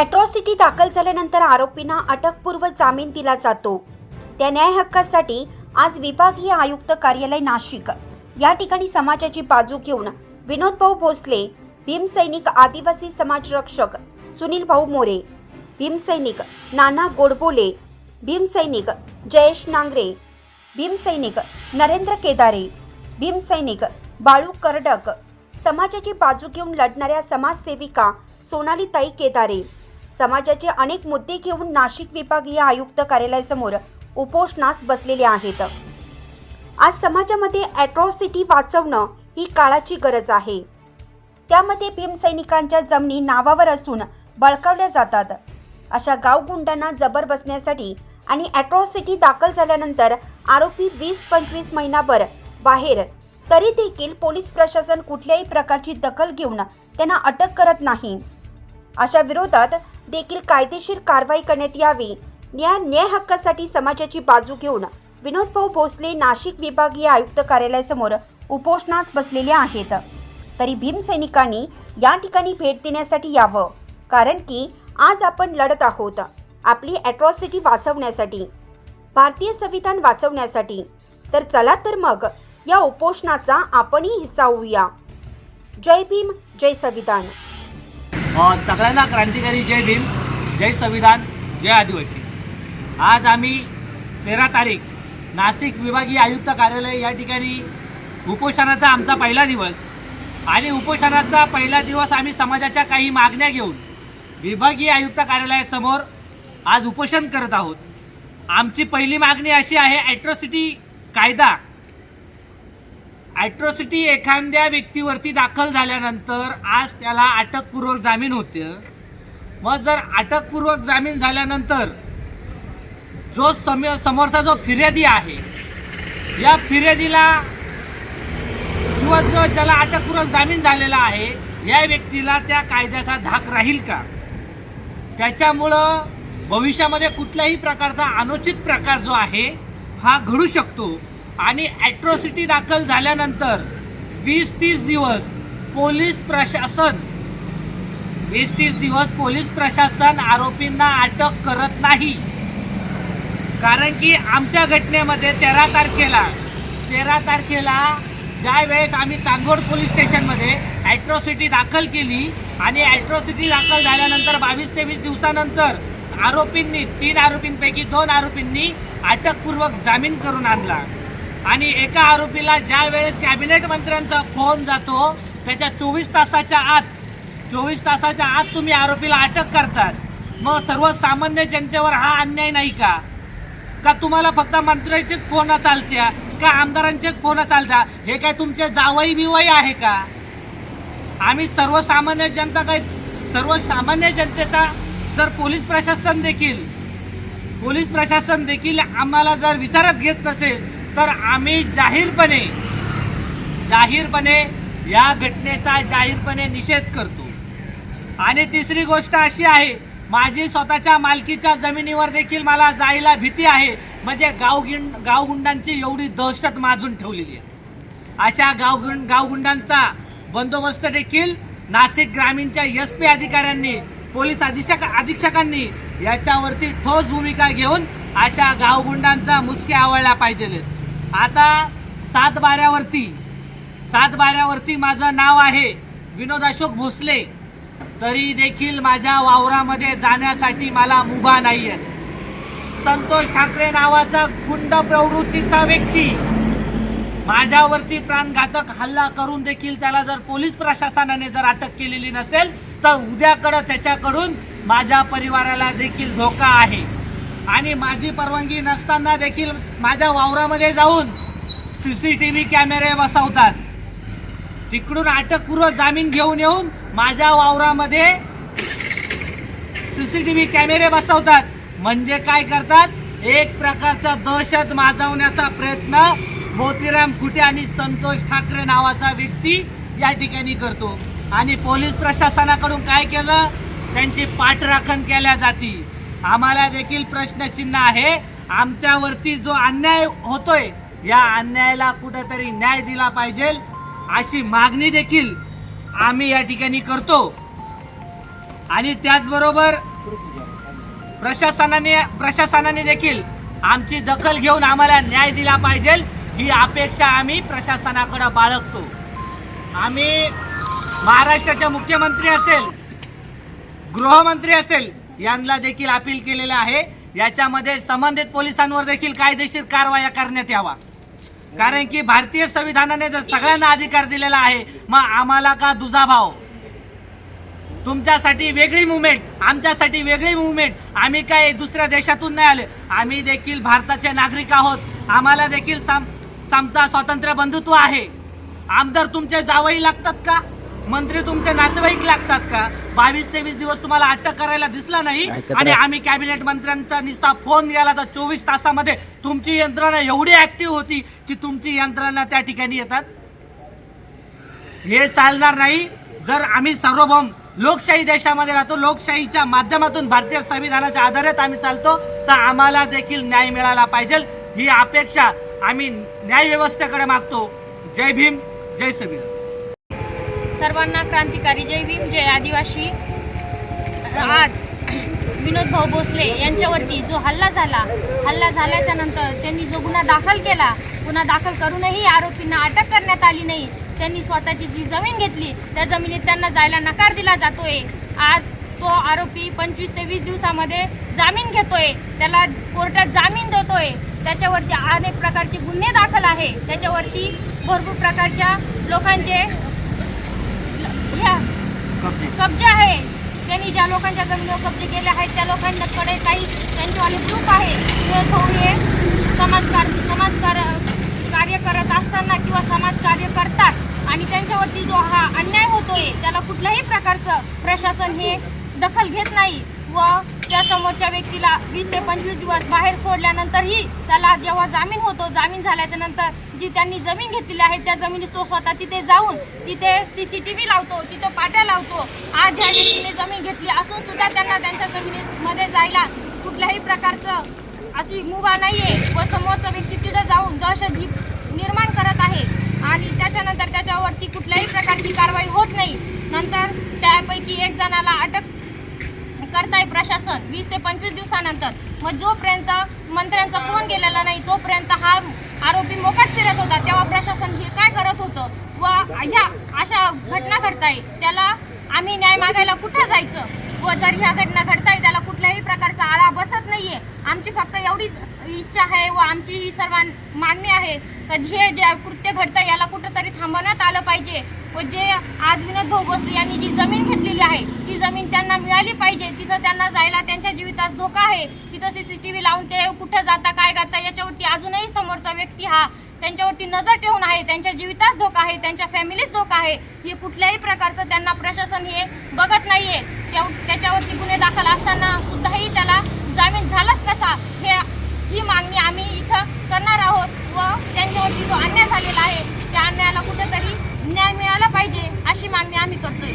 Atrocity दाखल झाल्यानंतर आरोपींना अटकपूर्व जामीन दिला जातो. त्या न्याय हक्कासाठी आज विभागीय आयुक्त कार्यालय नाशिक. या ठिकाणी समाजाची बाजू घेऊन विनोद भाऊ भोसले भीमसैनिक आदिवासी समाज रक्षक सुनील भाऊ मोरे भीमसैनिक नाना गोडबोले भीमसैनिक जयेश नांगरे भीमसैनिक नरेंद्र केदारे भीमसैनिक बाळू करडक समाजाची बाजू घेऊन लढणाऱ्या समाजसेविका सोनालीताई केदारे समाजाचे अनेक मुद्दे घेऊन नाशिक विभागीय आयुक्त कार्यालयासमोर उपोषणास बसलेले आहेत. आज समाजामध्ये ॲट्रॉसिटी वाचवणं ही काळाची गरज आहे. त्यामध्ये भीमसैनिकांच्या जमिनी नावावर असून बळकावल्या जातात. अशा गावगुंडांना जबर बसण्यासाठी आणि ॲट्रॉसिटी दाखल झाल्यानंतर आरोपी वीस पंचवीस महिनाभर बाहेर तरी देखील पोलीस प्रशासन कुठल्याही प्रकारची दखल घेऊन त्यांना अटक करत नाही. अशा विरोधात देखील कायदेशीर कारवाई करण्यात यावी. या न्याय हक्कासाठी समाजाची बाजू घेऊन विनोद भाऊ भोसले नाशिक विभागीय आयुक्त कार्यालयासमोर उपोषणास बसलेले आहेत. तरी भीमसैनिकांनी या ठिकाणी भेट देण्यासाठी यावं कारण की आज आपण लढत आहोत. आपली ॲट्रॉसिटी वाचवण्यासाठी भारतीय संविधान वाचवण्यासाठी. तर चला तर मग या उपोषणाचा आपणही हिस्सा होऊया. जय भीम जय संविधान. सगळ्यांना क्रांतिकारी जय भीम जय संविधान जय आदिवासी. आज आम्ही तेरा तारीख नाशिक विभागीय आयुक्त कार्यालय या ठिकाणी उपोषणाचा आमचा पहिला दिवस आणि उपोषणाचा पहिला दिवस आम्ही समाजाच्या काही मागण्या घेऊन विभागीय आयुक्त कार्यालयासमोर आज उपोषण करत आहोत. आमची पहिली मागणी अशी आहे ॲट्रॉसिटी कायदा ॲट्रॉसिटी एखाद्या व्यक्तीवरती दाखल झाल्यानंतर आज त्याला अटकपूर्वक जामीन होते. मग जर अटकपूर्वक जामीन झाल्यानंतर जो सम समोरचा जो फिर्यादी आहे या फिर्यादीला किंवा जो ज्याला अटकपूर्वक जामीन झालेला आहे या व्यक्तीला त्या कायद्याचा धाक राहील का? त्याच्यामुळं भविष्यामध्ये कुठल्याही प्रकारचा अनुचित प्रकार जो आहे हा घडू शकतो. आणि ॲट्रॉसिटी दाखल झाल्यानंतर वीस तीस दिवस पोलीस प्रशासन वीस तीस दिवस पोलीस प्रशासन आरोपींना अटक करत नाही. कारण की आमच्या घटनेमध्ये तेरा तारखेला तेरा तारखेला ज्या वेळेस आम्ही चांदवड पोलीस स्टेशनमध्ये ॲट्रॉसिटी दाखल केली आणि ॲट्रॉसिटी दाखल झाल्यानंतर बावीस तेवीस दिवसानंतर आरोपींनी तीन आरोपींपैकी दोन आरोपींनी अटकपूर्वक जामीन करून आणला. आणि एका आरोपीला ज्या वेळेस कॅबिनेट मंत्र्यांचा फोन जातो त्याच्या चोवीस तासाच्या आत चोवीस तासाच्या आत तुम्ही आरोपीला अटक करतात. मग सर्वसामान्य जनतेवर हा अन्याय नाही का? का तुम्हाला फक्त मंत्र्यांचेच फोन चालत्या का आमदारांचेच फोन चालत्या हे काय तुमचे जावई बिवई आहे का? आम्ही सर्वसामान्य जनता काय सर्वसामान्य जनतेचा जर पोलीस प्रशासन देखील पोलीस प्रशासन देखील आम्हाला जर विचारात घेत नसेल तर आम्ही जाहीरपणे जाहीरपणे या घटनेचा जाहीरपणे निषेध करतो. आणि तिसरी गोष्ट अशी आहे माझी स्वतःच्या मालकीच्या जमिनीवर देखील मला जायला भीती आहे. म्हणजे गावगिंड गावगुंडांची एवढी दहशत माजून ठेवलेली आहे. अशा गावगुंड गावगुंडांचा बंदोबस्त देखील नाशिक ग्रामीणच्या एस पी अधिकाऱ्यांनी पोलीस अधीक्षक अधीक्षकांनी याच्यावरती ठोस भूमिका घेऊन अशा गावगुंडांचा मुसके आवळला पाहिजे. आता सात बाऱ्यावरती सात बाऱ्यावरती माझं नाव आहे विनोद अशोक भोसले. तरी देखील माझ्या वावरामध्ये जाण्यासाठी मला मुभा नाही आहे संतोष ठाकरे नावाचा गुंड प्रवृत्तीचा व्यक्ती. माझ्यावरती प्राणघातक हल्ला करून देखील त्याला जर पोलीस प्रशासनाने जर अटक केलेली नसेल तर उद्याकडं त्याच्याकडून माझ्या परिवाराला देखील धोका आहे. आणि माझी परवानगी नसताना देखील माझ्या वावरामध्ये जाऊन सी सी टी व्ही कॅमेरे बसवतात. तिकडून अटकपूर्व जामीन घेऊन येऊन माझ्या वावरामध्ये सी सी टी व्ही कॅमेरे बसवतात. म्हणजे काय करतात? एक प्रकारचा दहशत माजवण्याचा प्रयत्न मोतीराम खुटे आणि संतोष ठाकरे नावाचा व्यक्ती या ठिकाणी करतो. आणि पोलीस प्रशासनाकडून काय केलं? त्यांची पाठराखण केल्या जाती. आम्हाला देखील प्रश्नचिन्ह आहे. आमच्यावरती जो अन्याय होतोय या अन्यायाला कुठेतरी न्याय दिला पाहिजे. अशी मागणी देखील आम्ही या ठिकाणी करतो. आणि त्याचबरोबर प्रशासनाने प्रशासनाने देखील आमची दखल घेऊन आम्हाला न्याय दिला पाहिजे. ही अपेक्षा आम्ही प्रशासनाकडे बाळगतो. आम्ही महाराष्ट्राचे मुख्यमंत्री असेल गृहमंत्री असेल यांना देखील अपील केलेलं आहे. याच्यामध्ये संबंधित पोलिसांवर देखील कायदेशीर कारवाया करण्यात यावा. कारण की भारतीय संविधानाने जर सगळ्यांना अधिकार दिलेला आहे मग आम्हाला का दुजाभाव? तुमच्यासाठी वेगळी मुवमेंट आमच्यासाठी वेगळी मुवमेंट. आम्ही काय दुसऱ्या देशातून नाही आले. आम्ही देखील भारताचे नागरिक आहोत. आम्हाला देखील सम समता स्वातंत्र्य बंधुत्व आहे. आमदार तुमचे जावई लागतात का? मंत्री तुमचे नातेवाईक लागतात का? बावीस तेवीस दिवस तुम्हाला अटक करायला दिसला नाही आणि आम्ही कॅबिनेट मंत्र्यांचा नुसता फोन गेला तर चोवीस तासामध्ये तुमची यंत्रणा एवढी ऍक्टिव्ह होती की तुमची यंत्रणा त्या ठिकाणी येतात? हे चालणार नाही. जर आम्ही सार्वभौम लोकशाही देशामध्ये राहतो लोकशाहीच्या माध्यमातून भारतीय संविधानाच्या आधारित आम्ही चालतो तर आम्हाला देखील न्याय मिळाला पाहिजे. ही अपेक्षा आम्ही न्याय व्यवस्थेकडे मागतो. जय भीम जय संविधान सर्वांना क्रांतिकारी जय भीम जय आदिवासी. आज विनोद भाऊ भोसले यांच्यावरती जो हल्ला झाला हल्ला झाल्याच्यानंतर त्यांनी जो गुन्हा दाखल केला गुन्हा दाखल करूनही आरोपींना अटक करण्यात आली नाही. त्यांनी स्वतःची जी जमीन घेतली त्या जमिनीत त्यांना जायला नकार दिला जातोय. आज तो आरोपी पंचवीस ते वीस दिवसामध्ये जामीन घेतोय. त्याला कोर्टात जामीन देतोय. त्याच्यावरती अनेक प्रकारचे गुन्हे दाखल आहे. त्याच्यावरती भरपूर प्रकारच्या लोकांचे ह्या कब्जे. आहे. त्यांनी ज्या लोकांच्या जमिनीवर कब्जे केले आहेत त्या लोकांकडे काही त्यांच्यावाले ग्रुप आहे. ते भाऊ हे समाजकार समाजकार कार्य करत असताना किंवा समाज कार्य करतात आणि त्यांच्यावरती जो हा अन्याय होतोय त्याला कुठल्याही प्रकारचं प्रशासन हे दखल घेत नाही. व त्या समोरच्या व्यक्तीला वीस ते पंचवीस दिवस बाहेर सोडल्यानंतरही त्याला जेव्हा जामीन होतो जामीन झाल्याच्यानंतर जी त्यांनी जमीन घेतलेली आहे त्या जमिनीत तो स्वतः तिथे जाऊन तिथे सी सी टी व्ही लावतो तिथे पाट्या लावतो. आज ह्या व्यक्तीने जमीन घेतली असून सुद्धा त्यांना त्यांच्या जमिनीमध्ये जायला कुठल्याही प्रकारचं अशी मुभा नाही आहे व समोरचा व्यक्ती तिथे जाऊन दहशत निर्माण करत आहे आणि त्याच्यानंतर त्याच्यावरती कुठल्याही प्रकारची कारवाई होत नाही. नंतर त्यापैकी एक जणाला अटक करताय प्रशासन वीस ते पंचवीस दिवसानंतर. मग जोपर्यंत मंत्र्यांचा फोन गेलेला नाही तोपर्यंत हा आरोपी मोकाट फिरत होता तेव्हा प्रशासन हे काय करत होतं? व ह्या अशा घटना घडताय त्याला आम्ही न्याय मागायला कुठं जायचं? व जर ह्या घटना घडताय त्याला कुठल्याही प्रकारचा आळा बसत नाहीये. आमची फक्त एवढीच इच्छा आहे व आमची ही सर्व मागणी आहे. तर जे जे कृत्य घडतं याला कुठंतरी थांबवण्यात आलं पाहिजे. व जे आज विनोद भाऊ भोसले यांनी जी जमीन घेतलेली आहे ती जमीन त्यांना मिळाली पाहिजे. तिथं त्यांना जायला त्यांच्या जीवितास धोका आहे. तिथं सी सी टी व्ही लावून ते कुठं जाता काय करता याच्यावरती अजूनही समोरचा व्यक्ती हा त्यांच्यावरती नजर ठेवून आहे. त्यांच्या जीवितास धोका आहे त्यांच्या फॅमिलीस धोका आहे. हे कुठल्याही प्रकारचं त्यांना प्रशासन हे बघत नाहीये. त्या- त्याच्यावरती गुन्हे दाखल असताना सुद्धाही त्याला जामीन झालाच कसा? हे ही मागणी आम्ही इथं करणार आहोत व त्यांच्यावरती जो अन्याय झालेला आहे त्या अन्यायाला कुठेतरी न्याय मिळाला पाहिजे अशी मागणी आम्ही करतोय.